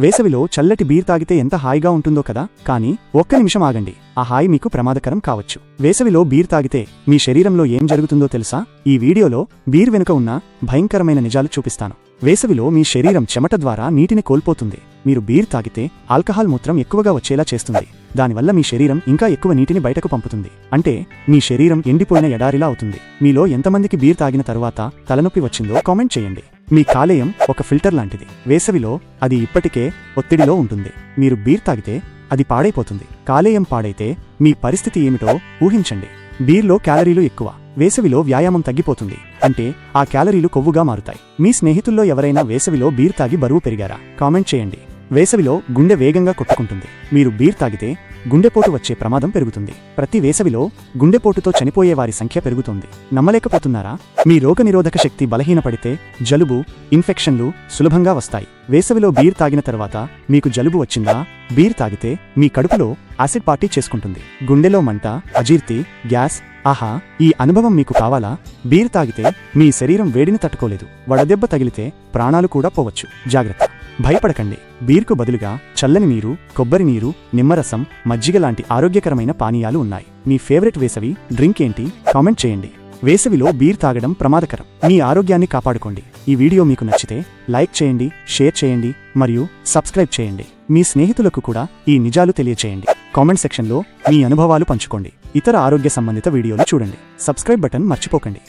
వేసవిలో చల్లటి బీర్ తాగితే ఎంత హాయిగా ఉంటుందో కదా? కానీ ఒక్క నిమిషం ఆగండి. ఆ హాయి మీకు ప్రమాదకరం కావచ్చు. వేసవిలో బీర్ తాగితే మీ శరీరంలో ఏం జరుగుతుందో తెలుసా? ఈ వీడియోలో బీర్ వెనుక ఉన్న భయంకరమైన నిజాలు చూపిస్తాను. వేసవిలో మీ శరీరం చెమట ద్వారా నీటిని కోల్పోతుంది. మీరు బీర్ తాగితే ఆల్కహాల్ మూత్రం ఎక్కువగా వచ్చేలా చేస్తుంది. దానివల్ల మీ శరీరం ఇంకా ఎక్కువ నీటిని బయటకు పంపుతుంది. అంటే మీ శరీరం ఎండిపోయిన ఎడారిలా అవుతుంది. మీలో ఎంతమందికి బీర్ తాగిన తరువాత తలనొప్పి వచ్చిందో కామెంట్ చేయండి. మీ కాలేయం ఒక ఫిల్టర్ లాంటిది. వేసవిలో అది ఇప్పటికే ఒత్తిడిలో ఉంటుంది. మీరు బీర్ తాగితే అది పాడైపోతుంది. కాలేయం పాడైతే మీ పరిస్థితి ఏమిటో ఊహించండి. బీర్లో క్యాలరీలు ఎక్కువ. వేసవిలో వ్యాయామం తగ్గిపోతుంది. అంటే ఆ క్యాలరీలు కొవ్వుగా మారుతాయి. మీ స్నేహితుల్లో ఎవరైనా వేసవిలో బీర్ తాగి బరువు పెరిగారా? కామెంట్ చేయండి. వేసవిలో గుండె వేగంగా కొట్టుకుంటుంది. మీరు బీర్ తాగితే గుండెపోటు వచ్చే ప్రమాదం పెరుగుతుంది. ప్రతి వేసవిలో గుండెపోటుతో చనిపోయే వారి సంఖ్య పెరుగుతుంది. నమ్మలేకపోతున్నారా? మీ రోగనిరోధక శక్తి బలహీనపడితే జలుబు ఇన్ఫెక్షన్లు సులభంగా వస్తాయి. వేసవిలో బీర్ తాగిన తర్వాత మీకు జలుబు వచ్చిందా? బీర్ తాగితే మీ కడుపులో యాసిడ్ పార్టీ చేసుకుంటుంది. గుండెలో మంట అజీర్తి గ్యాస్ ఆహా ఈ అనుభవం మీకు కావాలా? బీర్ తాగితే మీ శరీరం వేడిని తట్టుకోలేదు. వడదెబ్బ తగిలితే ప్రాణాలు కూడా పోవచ్చు. జాగ్రత్త. భయపడకండి. బీర్కు బదులుగా చల్లని నీరు కొబ్బరి నీరు నిమ్మరసం మజ్జిగ లాంటి ఆరోగ్యకరమైన పానీయాలు ఉన్నాయి. మీ ఫేవరెట్ వేసవి డ్రింక్ ఏంటి? కామెంట్ చేయండి. వేసవిలో బీర్ తాగడం ప్రమాదకరం. మీ ఆరోగ్యాన్ని కాపాడుకోండి. ఈ వీడియో మీకు నచ్చితే లైక్ చేయండి షేర్ చేయండి మరియు సబ్స్క్రైబ్ చేయండి. మీ స్నేహితులకు కూడా ఈ నిజాలు తెలియచేయండి. కామెంట్ సెక్షన్లో మీ అనుభవాలు పంచుకోండి. ఇతర ఆరోగ్య సంబంధిత వీడియోలు చూడండి. సబ్స్క్రైబ్ బటన్ మర్చిపోకండి.